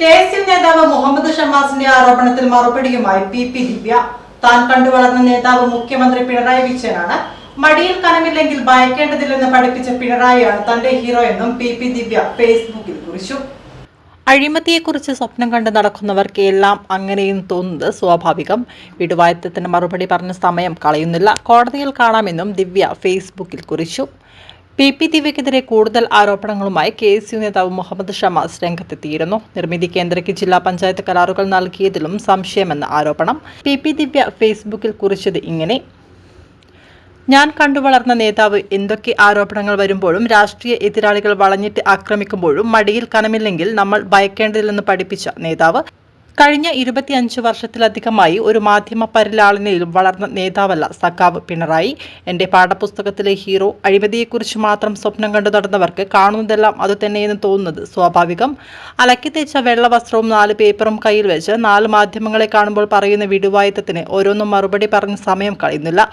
K S U നേതാവ് മുഹമ്മദ് ഷമാസിന്റെ ആരോപണത്തിൽ മറുപടിയുമായി പി പി ദിവ്യ. താൻ കണ്ടുവളർന്ന നേതാവ് മുഖ്യമന്ത്രി പിണറായി വിജയനാണ്. മടിയിൽ കനമില്ലെങ്കിൽ ഭയക്കേണ്ടതില്ലെന്ന് പഠിപ്പിച്ച പിണറായിയാണ് തന്റെ ഹീറോ എന്നും പി പി ദിവ്യ ഫേസ്ബുക്കിൽ കുറിച്ചു. അഴിമതിയെക്കുറിച്ച് സ്വപ്നം കണ്ട് നടക്കുന്നവർക്ക് എല്ലാം അങ്ങനെയും തോന്നുന്നത് സ്വാഭാവികം. വിടുവായത്തത്തിന് മറുപടി പറഞ്ഞ സമയം കളയുന്നില്ല. കോടതിയിൽ കാണാമെന്നും ദിവ്യ ഫേസ്ബുക്കിൽ കുറിച്ചു. പി പി ദിവ്യക്കെതിരെ കൂടുതൽ ആരോപണങ്ങളുമായി കെ എസ് യു നേതാവ് മുഹമ്മദ് ഷമാസ് രംഗത്തെത്തിയിരുന്നു. നിർമ്മിതി കേന്ദ്രയ്ക്ക് ജില്ലാ പഞ്ചായത്ത് കരാറുകൾ നൽകിയതിലും സംശയമെന്ന ആരോപണം പി പി ദിവ്യ ഫേസ്ബുക്കിൽ കുറിച്ചത് ഇങ്ങനെ. ഞാൻ കണ്ടുവളർന്ന നേതാവ് എന്തൊക്കെ ആരോപണങ്ങൾ വരുമ്പോഴും രാഷ്ട്രീയ എതിരാളികൾ വളഞ്ഞിട്ട് ആക്രമിക്കുമ്പോഴും മടിയിൽ കനമില്ലെങ്കിൽ നമ്മൾ ഭയക്കേണ്ടതില്ലെന്ന് പഠിപ്പിച്ച നേതാവ് കഴിഞ്ഞ ഇരുപത്തിയഞ്ച് വർഷത്തിലധികമായി ഒരു മാധ്യമ പരിലാളനയിൽ വളർന്ന നേതാവല്ല സഖാവ് പിണറായി. എന്റെ പാഠപുസ്തകത്തിലെ ഹീറോ അഴിമതിയെക്കുറിച്ച് മാത്രം സ്വപ്നം കണ്ടു നടന്നവർക്ക് കാണുന്നതെല്ലാം അതുതന്നെയെന്ന് തോന്നുന്നത് സ്വാഭാവികം. അലക്കി തേച്ച വെള്ള വസ്ത്രവും നാല് പേപ്പറും കയ്യിൽ വെച്ച് നാല് മാധ്യമങ്ങളെ കാണുമ്പോൾ പറയുന്ന വിടുവായത്തത്തിന് ഓരോന്നും മറുപടി പറഞ്ഞ് സമയം കളയുന്നില്ല.